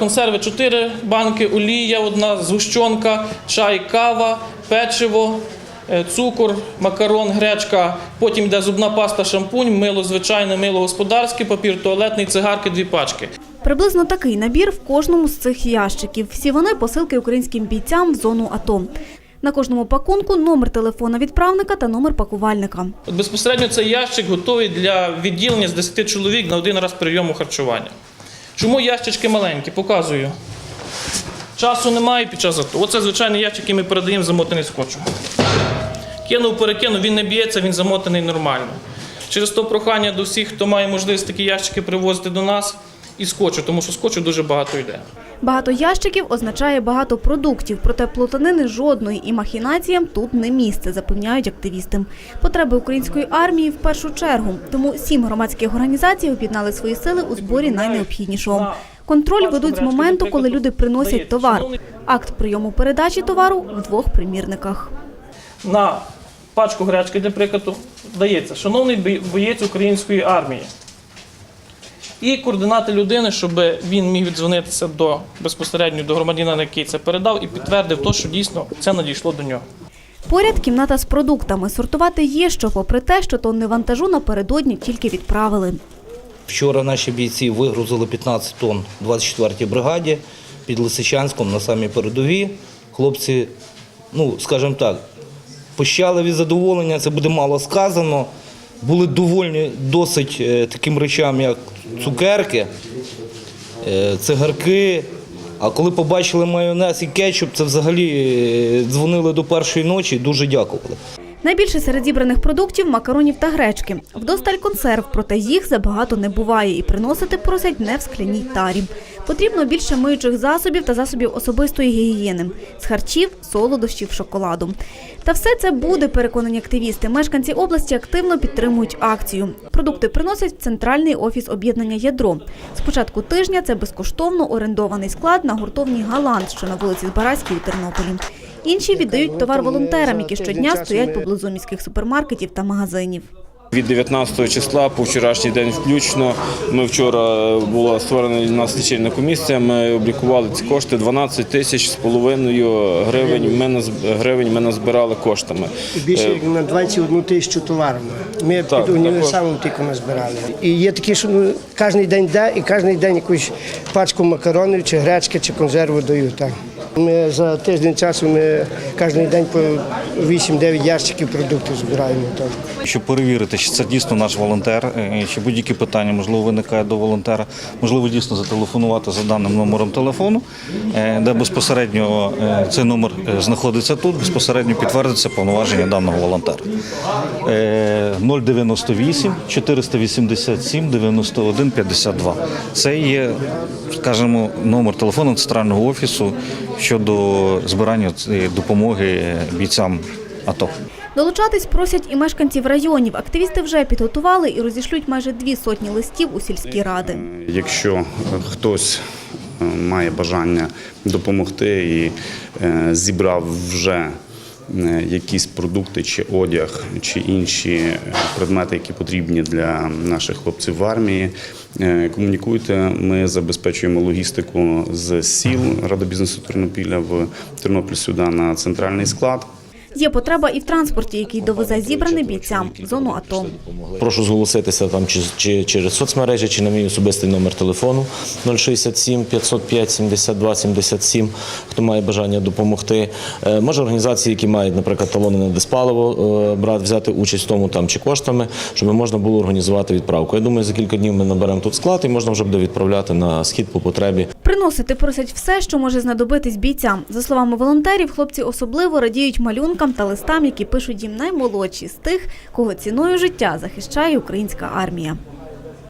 Консерви 4 банки, олія, одна згущенка, чай, кава, печиво, е, цукор, макарон, гречка. Потім йде зубна паста, шампунь, мило звичайне, мило господарське, папір туалетний, цигарки, дві пачки. Приблизно такий набір в кожному з цих ящиків. Всі вони посилки українським бійцям в зону АТО. На кожному пакунку номер телефона відправника та номер пакувальника. От безпосередньо цей ящик готовий для відділення з 10 чоловік на один раз прийому харчування. Чому ящички маленькі? Показую. Часу немає під час АТО. Оце звичайний ящик, який ми передаємо замотаний скотчем. Кинув, перекинув, він не б'ється, він замотаний нормально. Через то прохання до всіх, хто має можливість такі ящики привозити до нас, і скотчу, тому що скотчу дуже багато йде. Багато ящиків означає багато продуктів, проте плутанини жодної і махінаціям тут не місце, запевняють активісти. Потреби української армії в першу чергу. Тому сім громадських організацій об'єднали свої сили у зборі найнеобхіднішого. Контроль ведуть з моменту, коли люди приносять товар. Акт прийому передачі товару в двох примірниках. На пачку гречки, для прикладу, дається шановний боєць української армії. І координати людини, щоб він міг віддзвонитися до безпосередньо до громадянина, який це передав, і підтвердив то, що дійсно це надійшло до нього. Поряд кімната з продуктами. Сортувати є що, попри те, що тонни вантажу напередодні тільки відправили. Вчора наші бійці вигрузили 15 тонн 24-й бригаді під Лисичанськом на самій передовій. Хлопці, ну скажімо так, пощали від задоволення, це буде мало сказано. Були довольні досить е, таким речам, як цукерки, е, цигарки. А коли побачили майонез і кетчуп, це взагалі е, дзвонили до першої ночі дуже дякували. Найбільше серед зібраних продуктів макаронів та гречки. Вдосталь консерв, проте їх забагато не буває і приносити просять не в скляній тарі. Потрібно більше миючих засобів та засобів особистої гігієни з харчів, солодощів, шоколаду. Та все це буде, переконані активісти. Мешканці області активно підтримують акцію. Продукти приносять в центральний офіс об'єднання Ядро. З початку тижня це безкоштовно орендований склад на гуртовній Галант, що на вулиці Збаразькій у Тернополі. Інші віддають товар волонтерам, які щодня стоять поблизу міських супермаркетів та магазинів. Від 19 числа по вчорашній день включно. Ми вчора була створена у нас лічильна комісія. Ми облікували ці кошти 12 тисяч з половиною гривень. Ми наз- гривень ми назбирали коштами. Більше як на 21 тисячу товарів. Ми Так, під універсалом тільки ми збирали. І є такі, що ну, кожен день йде, і кожен день якусь пачку макаронів, чи гречки, чи консерву дають. Так. Ми за тиждень часу ми кожен день по 8-9 ящиків продуктів збираємо. Щоб перевірити, чи це дійсно наш волонтер, е, чи будь-які питання можливо виникають до волонтера, можливо дійсно зателефонувати за даним номером телефону, е, де безпосередньо е, цей номер знаходиться тут, безпосередньо підтвердиться повноваження даного волонтера. Е, 098 487 91 52. Це є, скажімо, номер телефону центрального офісу щодо збирання допомоги бійцям АТО. Долучатись просять і мешканців районів. Активісти вже підготували і розішлють майже дві сотні листів у сільські ради. Якщо хтось е, має бажання допомогти і е, зібрав вже якісь продукти чи одяг, чи інші е, предмети, які потрібні для наших хлопців в армії, е, комунікуйте. Ми забезпечуємо логістику з сіл Ради бізнесу Тернопіля в Тернопіль сюди на центральний склад. Є потреба і в транспорті, який довезе зібране бійцям в зону АТО. Прошу зголоситися там чи, чи через соцмережі, чи на мій особистий номер телефону 067 505 72 77, хто має бажання допомогти. Е, Може організації, які мають, наприклад, талони на диспаливо, е, брати, взяти участь в тому там чи коштами, щоб можна було організувати відправку. Я думаю, за кілька днів ми наберемо тут склад і можна вже буде відправляти на схід по потребі. Приносити просять все, що може знадобитись бійцям. За словами волонтерів, хлопці особливо радіють малюнкам та листам, які пишуть їм наймолодші з тих, кого ціною життя захищає українська армія.